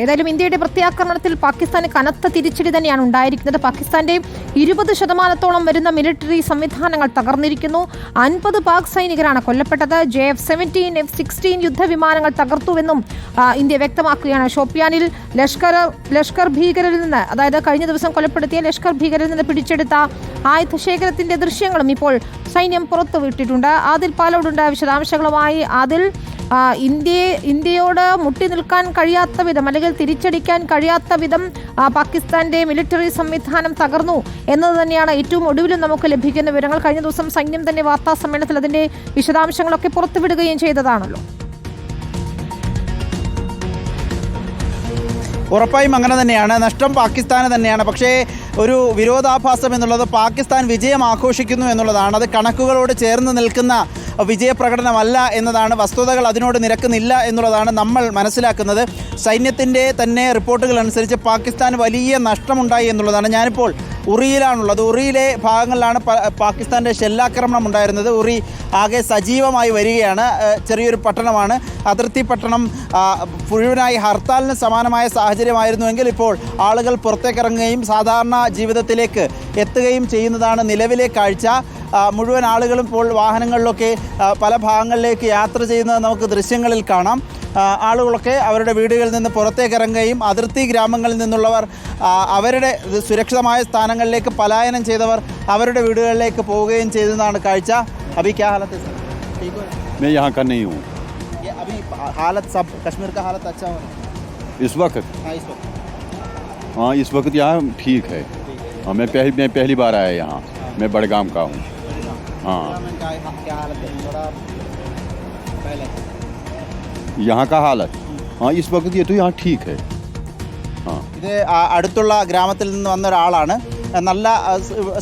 ഏതായാലും ഇന്ത്യയുടെ പ്രത്യാക്രമണത്തിൽ പാകിസ്ഥാന് കനത്ത തിരിച്ചടി തന്നെയാണ് ഉണ്ടായിരിക്കുന്നത്. പാകിസ്ഥാന്റെയും ഇരുപത് ശതമാനത്തോളം വരുന്ന മിലിറ്ററി സംവിധാനങ്ങൾ തകർന്നിരിക്കുന്നു. അൻപത് പാക് സൈനികരാണ് കൊല്ലപ്പെട്ടത്. J F seventeen F sixteen യുദ്ധവിമാനങ്ങൾ തകർത്തുവെന്നും ഇന്ത്യ വ്യക്തമാക്കുകയാണ്. ഷോപ്പിയാനിൽ ലഷ്കർ ലഷ്കർ ഭീകരരിൽ നിന്ന് അതായത് കഴിഞ്ഞ ദിവസം കൊലപ്പെടുത്തിയ ലഷ്കർ ഭീകരരിൽ നിന്ന് പിടിച്ചെടുത്ത ആയുധ ശേഖരത്തിന്റെ ദൃശ്യങ്ങളും ഇപ്പോൾ സൈന്യം പുറത്തുവിട്ടിട്ടുണ്ട്. ആദിൽ പാലോടുണ്ട് വിശദാംശങ്ങളുമായി. ആദിൽ ഇന്ത്യയെ ഇന്ത്യയോട് മുട്ടി നിൽക്കാൻ കഴിയാത്ത വിധം അല്ലെങ്കിൽ തിരിച്ചടിക്കാൻ കഴിയാത്ത വിധം പാകിസ്ഥാന്റെ മിലിറ്ററി സംവിധാനം തകർന്നു എന്നത് തന്നെയാണ് ഏറ്റവും ഒടുവിലും നമുക്ക് ലഭിക്കുന്ന വിവരങ്ങൾ. കഴിഞ്ഞ ദിവസം സൈന്യം തന്നെ വാർത്താ സമ്മേളനത്തിൽ അതിന്റെ വിശദാംശങ്ങളൊക്കെ പുറത്തുവിടുകയും ചെയ്തതാണല്ലോ. ഉറപ്പായും അങ്ങനെ തന്നെയാണ്. നഷ്ടം പാകിസ്ഥാന് തന്നെയാണ്. പക്ഷേ ഒരു വിരോധാഭാസം എന്നുള്ളത് പാകിസ്ഥാൻ വിജയം ആഘോഷിക്കുന്നു എന്നുള്ളതാണ്. അത് കണക്കുകളോട് ചേർന്ന് നിൽക്കുന്ന വിജയപ്രകടനമല്ല എന്നതാണ്. വസ്തുതകൾ അതിനോട് നിരക്കുന്നില്ല എന്നുള്ളതാണ് നമ്മൾ മനസ്സിലാക്കുന്നത്. സൈന്യത്തിന്റെ തന്നെ റിപ്പോർട്ടുകൾ അനുസരിച്ച് പാകിസ്ഥാൻ വലിയ നഷ്ടമുണ്ടായി എന്നുള്ളതാണ്. ഞാനിപ്പോൾ ഉറിയിലാണുള്ളത്. ഉറിയിലെ ഭാഗങ്ങളിലാണ് പാകിസ്ഥാന്റെ ഷെല്ലാക്രമണം ഉണ്ടായിരുന്നത്. ഉറി ആകെ സജീവമായി വരികയാണ്. ചെറിയൊരു പട്ടണമാണ്. അതിർത്തി പട്ടണം മുഴുവനായി ഹർത്താലിന് സമാനമായ സാഹചര്യമായിരുന്നുവെങ്കിൽ ഇപ്പോൾ ആളുകൾ പുറത്തേക്കിറങ്ങുകയും സാധാരണ ജീവിതത്തിലേക്ക് എത്തുകയും ചെയ്യുന്നതാണ് നിലവിലെ കാഴ്ച ആ, മുഴുവൻ ആളുകളും ഇപ്പോൾ വാഹനങ്ങളിലൊക്കെ ആ, പല ഭാഗങ്ങളിലേക്ക് യാത്ര ചെയ്യുന്നത് നമുക്ക് ദൃശ്യങ്ങളിൽ കാണാം ആ, ആളുകളൊക്കെ അവരുടെ വീടുകളിൽ നിന്ന് പുറത്തേക്ക് ഇറങ്ങുകയും അതിർത്തി ഗ്രാമങ്ങളിൽ നിന്നുള്ളവർ ആ, അവരുടെ സുരക്ഷിതമായ സ്ഥാനങ്ങളിലേക്ക് പലായനം ചെയ്തവർ അവരുടെ വീടുകളിലേക്ക് പോവുകയും ചെയ്തതാണ് കാഴ്ച അഭി ക്യാ ഹാലത്ത് है सर? ठीक हो? मैं यहाँ का नहीं हूँ ये अभी हालत सब कश्मीर का हालत अच्छा हो रहा है इस वक्त हाँ, इस वक्त हाँ इस वक्त यहाँ ठीक है हाँ मैं पहली मैं पहली बार आया यहाँ मैं बड़गाम का हूँ हाँ में क्या क्या हालत है थोड़ा पहले यहाँ का हालत हाँ इस वक्त ये तो यहाँ ठीक है हाँ ഇത് ആ- അടുത്തുള്ള ഗ്രാമത്തിൽ നിന്ന് വന്ന ഒരാളാണ് നല്ല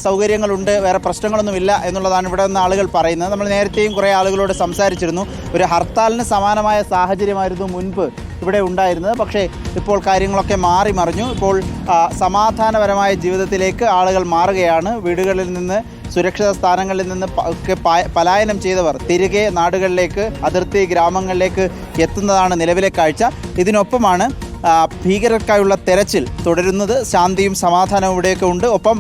സൗകര്യങ്ങളുണ്ട് വേറെ പ്രശ്നങ്ങളൊന്നുമില്ല എന്നുള്ളതാണ് ഇവിടെ നിന്ന് ആളുകൾ പറയുന്നത്. നമ്മൾ നേരത്തെയും കുറേ ആളുകളോട് സംസാരിച്ചിരുന്നു. ഒരു ഹർത്താലിന് സമാനമായ സാഹചര്യമായിരുന്നു മുൻപ് ഇവിടെ ഉണ്ടായിരുന്നത്. പക്ഷേ ഇപ്പോൾ കാര്യങ്ങളൊക്കെ മാറി മറിഞ്ഞു. ഇപ്പോൾ സമാധാനപരമായ ജീവിതത്തിലേക്ക് ആളുകൾ മാറുകയാണ്. വീടുകളിൽ നിന്ന് സുരക്ഷിത സ്ഥാനങ്ങളിൽ നിന്ന് പലായനം ചെയ്തവർ തിരികെ നാടുകളിലേക്ക് അതിർത്തി ഗ്രാമങ്ങളിലേക്ക് എത്തുന്നതാണ് നിലവിലെ കാഴ്ച. ഇതിനൊപ്പമാണ് ഭീകരർക്കായുള്ള തെരച്ചിൽ തുടരുന്നത് ശാന്തിയും സമാധാനവും ഇവിടെയൊക്കെ ഉണ്ട്. ഒപ്പം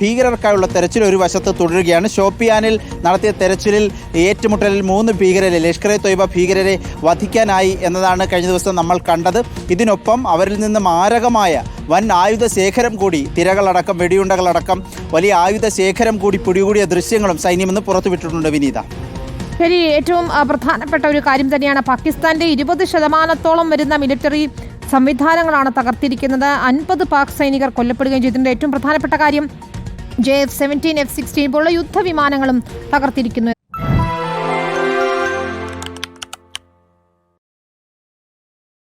ഭീകരർക്കായുള്ള തെരച്ചിൽ ഒരു വശത്ത് തുടരുകയാണ്. ഷോപ്പിയാനിൽ നടത്തിയ തെരച്ചിലിൽ ഏറ്റുമുട്ടലിൽ മൂന്ന് ഭീകരരെ ലഷ്കർ എ തൊയ്ബ ഭീകരരെ വധിക്കാനായി എന്നതാണ് കഴിഞ്ഞ ദിവസം നമ്മൾ കണ്ടത്. ഇതിനൊപ്പം അവരിൽ നിന്ന് മാരകമായ വൻ ആയുധ ശേഖരം കൂടി തിരകളടക്കം വെടിയുണ്ടകളടക്കം വലിയ ആയുധ ശേഖരം കൂടി പിടികൂടിയ ദൃശ്യങ്ങളും സൈന്യം ഇന്ന് പുറത്തുവിട്ടിട്ടുണ്ട് വിനീത. ശരി ഏറ്റവും പ്രധാനപ്പെട്ട ഒരു കാര്യം തന്നെയാണ്. പാകിസ്ഥാന്റെ ഇരുപത് ശതമാനത്തോളം വരുന്ന മിലിറ്ററി സംവിധാനങ്ങളാണ് തകർത്തിരിക്കുന്നത്. അൻപത് പാക് സൈനികർ കൊല്ലപ്പെടുകയും ചെയ്തിട്ടുണ്ട് ഏറ്റവും പ്രധാനപ്പെട്ട കാര്യം J F seventeen F sixteen പോലുള്ള യുദ്ധവിമാനങ്ങളും തകർത്തിരിക്കുന്നു.